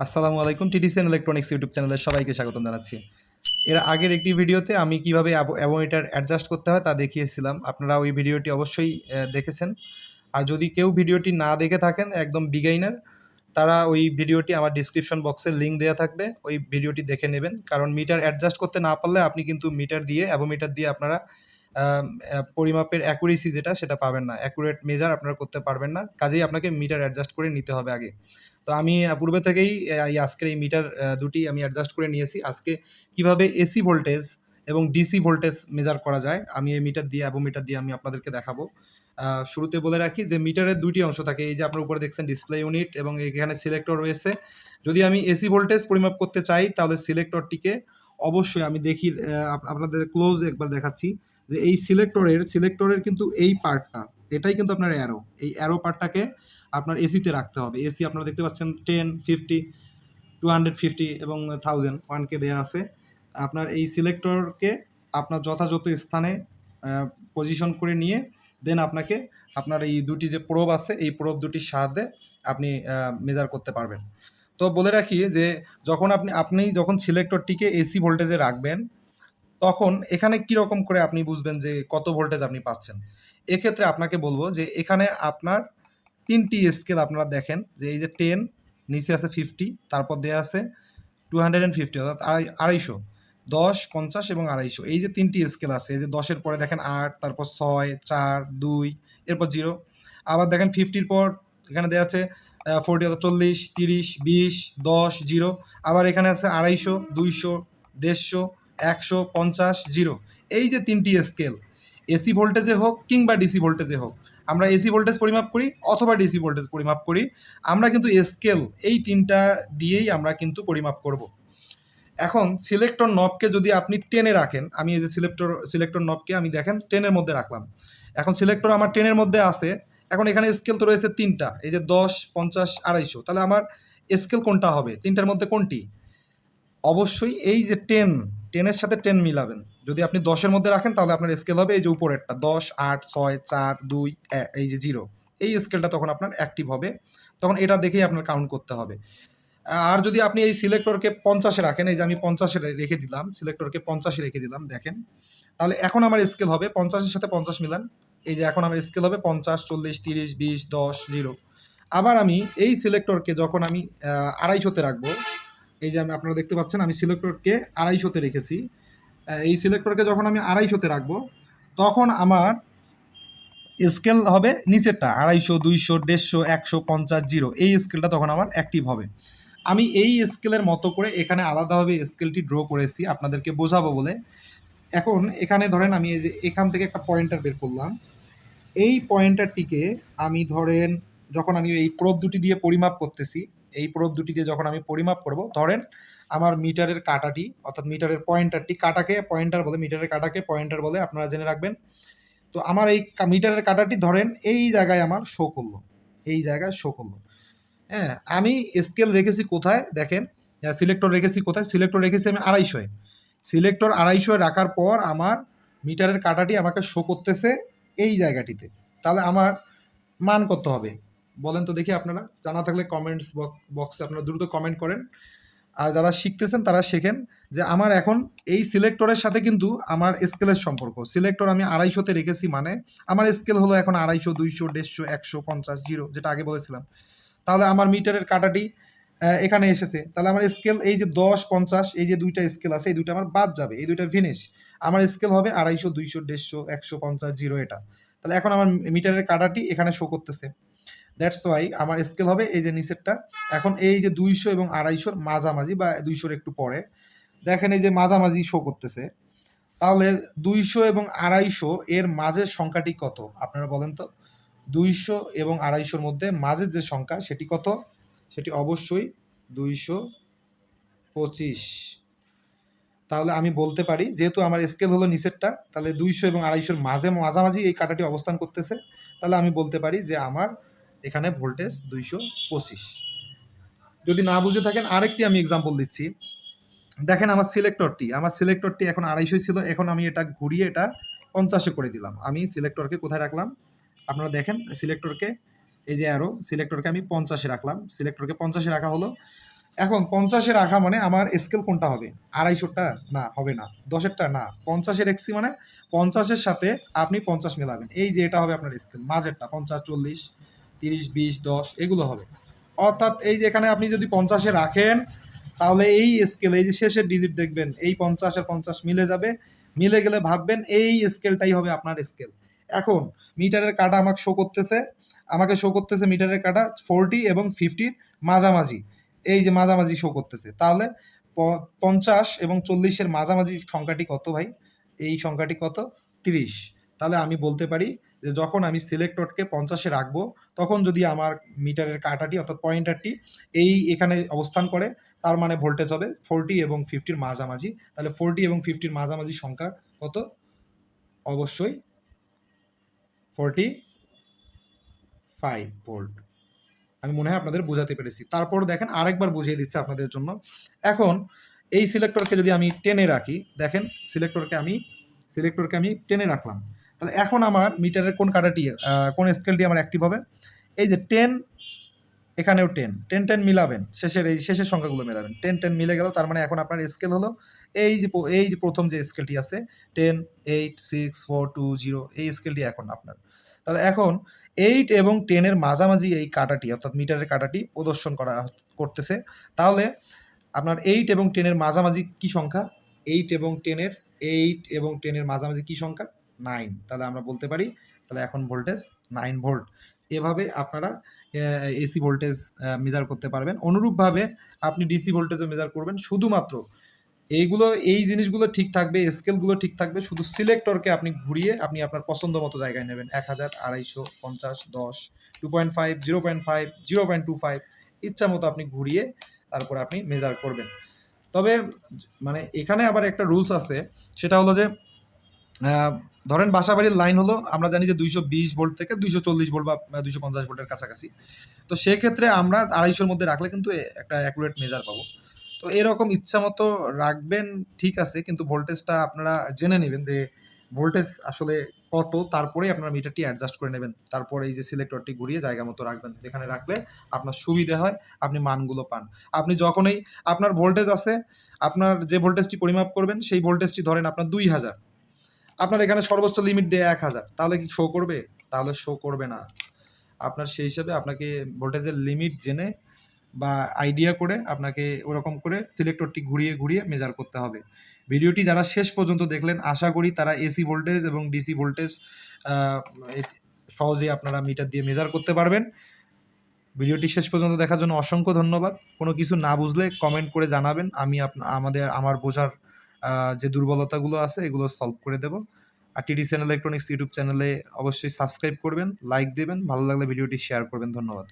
আসসালামু আলাইকুম টিটিসিএন electronics YouTube চ্যানেলের সবাইকে স্বাগতম জানাচ্ছি। এর আগের একটি ভিডিওতে আমি কীভাবে অ্যাবোমিটার অ্যাডজাস্ট করতে হয় তা দেখিয়েছিলাম। আপনারা ওই ভিডিওটি অবশ্যই দেখেছেন। আর যদি কেউ ভিডিওটি না দেখে থাকেন, একদম বিগাইনার তারা ওই ভিডিওটি আমার ডিসক্রিপশন বক্সে লিঙ্ক দেওয়া থাকবে। ওই ভিডিওটি দেখে নেবেন। কারণ মিটার অ্যাডজাস্ট করতে না পারলে আপনি কিন্তু মিটার দিয়ে অ্যাবোমিটার দিয়ে আপনারা পরিমাপের অ্যাকুরেসি যেটা, সেটা পাবেন না। অ্যাকুরেট মেজার আপনারা করতে পারবেন না। কাজেই আপনাকে মিটার অ্যাডজাস্ট করে নিতে হবে আগে। তো আমি পূর্বে থেকেই আজকের এই মিটার দুটি আমি অ্যাডজাস্ট করে নিয়েছি। আজকে কীভাবে এসি ভোল্টেজ এবং ডিসি ভোল্টেজ মেজার করা যায়, আমি এই মিটার দিয়ে অ্যাবোমিটার দিয়ে আমি আপনাদেরকে দেখাবো। শুরুতে বলে রাখি যে মিটারের দুটি অংশ থাকে। এই যে আপনার উপরে দেখছেন ডিসপ্লে ইউনিট এবং এখানে সিলেক্টর রয়েছে। যদি আমি এসি ভোল্টেজ পরিমাপ করতে চাই, তাহলে সিলেক্টরটিকে অবশ্যই আমি দেখি আপনাদের ক্লোজ একবার দেখাচ্ছি যে এই সিলেক্টরের সিলেক্টরের কিন্তু এই পার্টটা এটাই কিন্তু আপনার অ্যারো এই অ্যারো পার্টটাকে আপনার এসিতে রাখতে হবে। এসি আপনারা দেখতে পাচ্ছেন ten fifty two hundred fifty এবং থাউজেন্ড ওয়ানকে দেওয়া আছে। আপনার এই সিলেক্টরকে আপনার যথাযথ স্থানে পজিশন করে নিয়ে দেন আপনাকে আপনার এই দুটি যে প্রোব আছে, এই প্রোব দুটির সাহায্যে আপনি মেজার করতে পারবেন। তো বলে রাখি যে যখন আপনি আপনি যখন সিলেক্টরটিকে এসি ভোল্টেজে রাখবেন, তখন এখানে কি রকম করে আপনি বুঝবেন যে কত ভোল্টেজ আপনি পাচ্ছেন? এক্ষেত্রে আপনাকে বলব যে এখানে আপনার তিনটি স্কেল আপনারা দেখেন, যে এই যে টেন নিচে আছে ফিফটি তারপর দেওয়া আছে টু হান্ড্রেড অ্যান্ড ফিফটি অর্থাৎ আড়াই, আড়াইশো, দশ, পঞ্চাশ এবং আড়াইশো। এই যে তিনটি স্কেল আছে, এই যে দশের পরে দেখেন আট, তারপর ছয়, চার, দুই, এরপর জিরো আবার দেখেন ফিফটির পর এখানে দেওয়া আছে ফোরটি অর্থাৎ চল্লিশ, তিরিশ, বিশ, দশ জিরো আবার এখানে আছে আড়াইশো, দুইশো, দেড়শো, একশো, পঞ্চাশ জিরো এই যে তিনটি স্কেল এসি ভোল্টেজে হোক কিংবা ডিসি ভোল্টেজে হোক, আমরা এসি ভোল্টেজ পরিমাপ করি অথবা ডিসি ভোল্টেজ পরিমাপ করি, আমরা কিন্তু স্কেল এই তিনটা দিয়েই আমরা কিন্তু পরিমাপ করব। এখন সিলেক্টর নবকে যদি আপনি টেনে রাখেন, আমি এই যে সিলেক্টর সিলেক্টর নবকে আমি দেখেন টেনের মধ্যে রাখলাম। এখন সিলেক্টর আমার টেনের মধ্যে আছে এখন এখানে স্কেল তো রয়েছে তিনটা, এই যে দশ, পঞ্চাশ, আড়াইশো। তাহলে আমার স্কেল কোনটা হবে? তিনটার মধ্যে কোনটি? অবশ্যই এই যে টেন টেনের সাথে টেন মিলাবেন। যদি আপনি দশের মধ্যে রাখেন, তাহলে আপনার স্কেল হবে এই যে উপরেরটা, দশ, আট, ছয়, চার, দুই এই যে জিরো এই স্কেলটা তখন আপনার অ্যাক্টিভ হবে। তখন এটা দেখেই আপনার কাউন্ট করতে হবে। আর যদি আপনি এই সিলেক্টরকে পঞ্চাশে রাখেন, এই যে আমি পঞ্চাশে রেখে দিলাম সিলেক্টরকে পঞ্চাশে রেখে দিলাম, দেখেন। তাহলে এখন আমার স্কেল হবে, পঞ্চাশের সাথে পঞ্চাশ মিলান। এই যে এখন আমার স্কেল হবে পঞ্চাশ, চল্লিশ, তিরিশ, বিশ, দশ জিরো আবার আমি এই সিলেক্টরকে যখন আমি আড়াইশোতে রাখব, এই যে আমি আপনারা দেখতে পাচ্ছেন, আমি সিলেক্টরকে আড়াইশোতে রেখেছি। এই সিলেক্টরকে যখন আমি আড়াইশোতে রাখব, তখন আমার স্কেল হবে নিচেরটা, আড়াইশো, দুইশো, দেড়শো, একশো, পঞ্চাশ জিরো এই স্কেলটা তখন আমার অ্যাক্টিভ হবে। আমি এই স্কেলের মতো করে এখানে আলাদাভাবে স্কেলটি ড্র করেছি, আপনাদেরকে বোঝাবো বলে। এখন এখানে ধরেন আমি এই যে এখান থেকে একটা পয়েন্টার বের করলাম। এই পয়েন্টারটিকে আমি ধরেন, যখন আমি এই প্রোব দুটি দিয়ে পরিমাপ করতেছি, এই প্রোব দুটি দিয়ে যখন আমি পরিমাপ করব, ধরেন আমার মিটারের কাটাটি, অর্থাৎ মিটারের পয়েন্টারটি কাটাকে, পয়েন্টার বলে, মিটারের কাটাকে পয়েন্টার বলে আপনারা জেনে রাখবেন। তো আমার এই মিটারের কাটাটি ধরেন এই জায়গায় আমার শো করল, এই জায়গায় শো করল। হ্যাঁ আমি স্কেল রেখেছি কোথায়? দেখেন সিলেক্টর রেখেছি কোথায়? সিলেক্টর রেখেছি আমি আড়াইশোয়। সিলেক্টর আড়াইশোয় রাখার পর আমার মিটারের কাটাটি আমাকে শো করতেছে এই জায়গাটিতে। তাহলে আমার মান কত হবে? বলেন তো দেখি আপনারা। জানা থাকলে কমেন্টস বক্সে আপনারা দ্রুত কমেন্ট করেন। আর যারা শিখতেছেন তারা শেখেন যে আমার এখন এই সিলেক্টরের সাথে কিন্তু আমার স্কেলের সম্পর্ক। সিলেক্টর আমি আড়াইশোতে রেখেছি মানে আমার স্কেল হলো এখন আড়াইশো, দুইশো, দেড়শো, একশো, পঞ্চাশ জিরো যেটা আগে বলেছিলাম। তাহলে আমার মিটারের কাটাটি এখানে এসেছে। তাহলে আমার স্কেল এই যে দশ, পঞ্চাশ, এই যে দুইটা স্কেল আছে, এই দুইটা আমার বাদ যাবে। এই দুইটা ফিনিশ আমার স্কেল হবে আড়াইশো, দুইশো, দেড়শো, একশো, পঞ্চাশ জিরো এটা। তাহলে এখন আমার মিটারের কাটাটি এখানে শো করতেছে। দ্যাটস ওয়াই আমার স্কেল হবে এই যে নিচেরটা। এখন এই যে দুইশো এবং আড়াইশোর মাঝামাঝি বা দুইশোর একটু পরে। দেখেন এই যে মাঝামাঝি শো করতেছে। তাহলে দুইশো এবং আড়াইশো এর মাঝের সংখ্যাটি কত? আপনারা বলেন তো। দুইশো এবং আড়াইশোর মধ্যে মাঝের যে সংখ্যা, সেটি কত? সেটি অবশ্যই দুইশো পঁচিশ। তাহলে আমি বলতে পারি, যেহেতু আমার স্কেল হলো নিচেরটা, তাহলে দুইশো এবং আড়াইশোর মাঝে মাঝামাঝি এই কাটাটি অবস্থান করতেছে। তাহলে আমি বলতে পারি যে আমার এখানে ভোল্টেজ দুইশো পঁচিশ। যদি না বুঝে থাকেন, আরেকটি আমি এক্সাম্পল দিচ্ছি। দেখেন আমার সিলেক্টরটি আমার সিলেক্টরটি এখন আড়াইশোই ছিল, এখন আমি এটা ঘুরিয়ে এটা পঞ্চাশে করে দিলাম। আমি সিলেক্টরকে কোথায় রাখলাম? আপনারা দেখেন সিলেক্টরকে এই যে অ্যারো সিলেক্টরকে আমি পঞ্চাশে রাখলাম। সিলেক্টরকে পঞ্চাশে রাখা হলো। এখন পঞ্চাশে রাখা মানে আমার স্কেল কোনটা হবে? আড়াইশোটা? না, হবে না। দশেরটা? না। পঞ্চাশের এক্সি মানে পঞ্চাশের সাথে আপনি পঞ্চাশ মেলাবেন। এই যে এটা হবে আপনার স্কেল মাঝেরটা, পঞ্চাশ, চল্লিশ, তিরিশ, বিশ, দশ, এগুলো হবে। অর্থাৎ এই যে এখানে আপনি যদি পঞ্চাশে রাখেন, তাহলে এই স্কেল এই যে শেষের ডিজিট দেখবেন, এই পঞ্চাশ আর পঞ্চাশ মিলে যাবে। মিলে গেলে ভাববেন এই স্কেলটাই হবে আপনার স্কেল এখন মিটারের কাটা আমাকে শো করতেছে, আমাকে শো করতেছে মিটারের কাটা ফোরটি এবং ফিফটির মাঝামাঝি। এই যে মাঝামাঝি শো করতেছে। তাহলে পঞ্চাশ এবং চল্লিশের মাঝামাঝি সংখ্যাটি কত ভাই? এই সংখ্যাটি কত? তিরিশ। তাহলে আমি বলতে পারি যে যখন আমি সিলেক্টরকে পঞ্চাশে রাখব, তখন যদি আমার মিটারের কাটাটি অর্থাৎ পয়েন্টারটি এই এখানে অবস্থান করে, তার মানে ভোল্টেজ হবে ফোরটি এবং ফিফটির মাঝামাঝি। তাহলে ফোরটি এবং ফিফটির মাঝামাঝি সংখ্যা কত? অবশ্যই ফোরটি ফাইভ ভোল্ট। আমি মনে হয় আপনাদের বোঝাতে পেরেছি। তারপর দেখেন আরেকবার বুঝিয়ে দিচ্ছে আপনাদের জন্য। এখন এই সিলেক্টরকে যদি আমি টেনে রাখি, দেখেন সিলেক্টরকে আমি সিলেক্টরকে আমি টেনে রাখলাম। তাহলে এখন আমার মিটারের কোন কাটাটি কোন স্কেলটি আমার অ্যাক্টিভ হবে? এই যে টেন, এখানেও টেন। Ten ten মিলাবেন। শেষের এই, শেষের সংখ্যাগুলো মেলাবেন। টেন টেন মিলে গেল, তার মানে এখন আপনার স্কেল হলো এই যে এই যে প্রথম যে স্কেলটি আছে, ten, eight, six, four, two, zero, এই স্কেলটি এখন আপনার। তাহলে এখন এইট এবং টেনের মাঝামাঝি এই কাটাটি, অর্থাৎ মিটারের কাটাটি প্রদর্শন করা করতেছে। তাহলে আপনার এইট এবং টেনের মাঝামাঝি কি সংখ্যা? এইট এবং টেনের এইট এবং টেনের মাঝামাঝি কি সংখ্যা? নাইন তাহলে আমরা বলতে পারি, তাহলে এখন ভোল্টেজ নাইন ভোল্ট এভাবে আপনারা এসি ভোল্টেজ মেজার করতে পারবেন। অনুরূপভাবে আপনি ডিসি ভোল্টেজও মেজার করবেন। শুধুমাত্র এইগুলো, এই জিনিসগুলো ঠিক থাকবে স্কেলগুলো ঠিক থাকবে, শুধু সিলেক্টরকে আপনি ঘুরিয়ে আপনি আপনার পছন্দ মতো জায়গায় নেবেন। এক হাজার, আড়াইশো, পঞ্চাশ, দশ two point five zero point five zero point two five ইচ্ছা মতো আপনি ঘুরিয়ে তারপর আপনি মেজার করবেন। তবে মানে এখানে আবার একটা রুলস আছে, সেটা হলো যে ধরেন বাসাবাড়ির লাইন হলো, আমরা জানি যে দুইশো বিশ ভোল্ট থেকে দুইশো চল্লিশ ভোল্ট বা দুইশো পঞ্চাশ ভোল্টের কাছাকাছি। তো সেক্ষেত্রে আমরা আড়াইশোর মধ্যে রাখলে কিন্তু একটা অ্যাকুরেট মেজার পাবো। তো এরকম ইচ্ছা মতো রাখবেন, ঠিক আছে, কিন্তু ভোল্টেজটা আপনারা জেনে নেবেন যে ভোল্টেজ আসলে কত তারপরে আপনার মিটারটি অ্যাডজাস্ট করে নেবেন। তারপরে এই যে সিলেক্টরটি ঘুরিয়ে জায়গা মতো রাখবেন, যেখানে রাখলে আপনার সুবিধা হয়, আপনি মানগুলো পান। আপনি যখনই আপনার ভোল্টেজ আছে, আপনার যে ভোল্টেজটি পরিমাপ করবেন, সেই ভোল্টেজটি ধরেন আপনার দুই হাজার। আপনার এখানে সর্বোচ্চ লিমিট দেয় এক হাজার। তাহলে কি শো করবে? তাহলে শো করবে না। আপনার সেই হিসাবে আপনাকে ভোল্টেজের লিমিট জেনে বা আইডিয়া করে আপনাকে ওরকম করে সিলেক্টরটি ঘুরিয়ে ঘুরিয়ে মেজার করতে হবে। ভিডিওটি যারা শেষ পর্যন্ত দেখলেন, আশা করি তারা এসি ভোল্টেজ এবং ডিসি ভোল্টেজ সহজেই আপনারা মিটার দিয়ে মেজার করতে পারবেন। ভিডিওটি শেষ পর্যন্ত দেখার জন্য অসংখ্য ধন্যবাদ। কোনো কিছু না বুঝলে কমেন্ট করে জানাবেন। আমি আমাদের, আমার বোঝার যে দুর্বলতাগুলো আছে, এগুলো সলভ করে দেব। আর টিডি চ্যানেল ইলেকট্রনিক্স ইউটিউব চ্যানেলে অবশ্যই সাবস্ক্রাইব করবেন লাইক দেবেন। ভালো লাগলে ভিডিওটি শেয়ার করবেন। ধন্যবাদ।